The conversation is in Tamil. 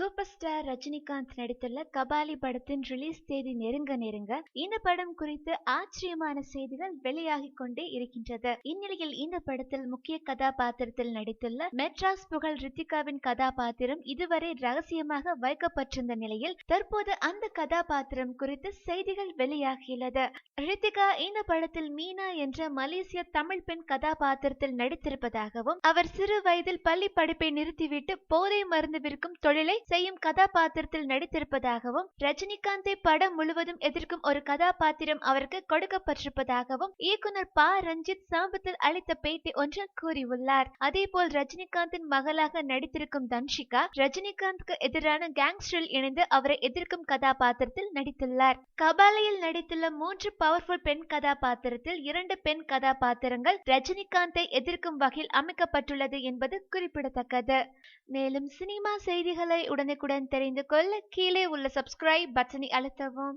சூப்பர் ஸ்டார் ரஜினிகாந்த் நடித்துள்ள கபாலி படத்தின் ரிலீஸ் தேதி நெருங்க நெருங்க இந்த படம் குறித்து ஆச்சரியமான செய்திகள் வெளியாகிக் கொண்டே இருக்கின்றது. இந்நிலையில் இந்த படத்தில் முக்கிய கதாபாத்திரத்தில் நடித்துள்ள மெட்ராஸ் புகழ் ரித்திகாவின் கதாபாத்திரம் இதுவரை ரகசியமாக வைக்கப்பட்டிருந்த நிலையில் தற்போது அந்த கதாபாத்திரம் குறித்து செய்திகள் வெளியாகியுள்ளது. ரித்திகா இந்த படத்தில் மீனா என்ற மலேசிய தமிழ் பெண் கதாபாத்திரத்தில் நடித்திருப்பதாகவும் அவர் சிறு வயதில் பள்ளி படிப்பை நிறுத்திவிட்டு போதை மருந்து விற்கும் தொழிலை செய்யும் கதாபாத்திரத்தில் நடித்திருப்பதாகவும் ரஜினிகாந்தை படம் முழுவதும் எதிர்க்கும் ஒரு கதாபாத்திரம் அவருக்கு கொடுக்கப்பட்டிருப்பதாகவும் இயக்குனர் ப. ரஞ்சித் சமீபத்தில் அளித்த பேட்டி ஒன்றில் கூறியுள்ளார். அதேபோல் ரஜினிகாந்தின் மகளாக நடித்திருக்கும் தன்ஷிகா ரஜினிகாந்துக்கு எதிரான கேங்ஸ்டரில் இணைந்து அவரை எதிர்க்கும் கதாபாத்திரத்தில் நடித்துள்ளார். கபாலையில் நடித்துள்ள மூன்று பவர்ஃபுல் பெண் கதாபாத்திரத்தில் இரண்டு பெண் கதாபாத்திரங்கள் ரஜினிகாந்தை எதிர்க்கும் வகையில் அமைக்கப்பட்டுள்ளது என்பது குறிப்பிடத்தக்கது. மேலும் சினிமா செய்திகளை உடனுக்குடன் தெரிந்து கொள்ள கீழே உள்ள சப்ஸ்கிரைப் பட்டனை அழுத்தவும்.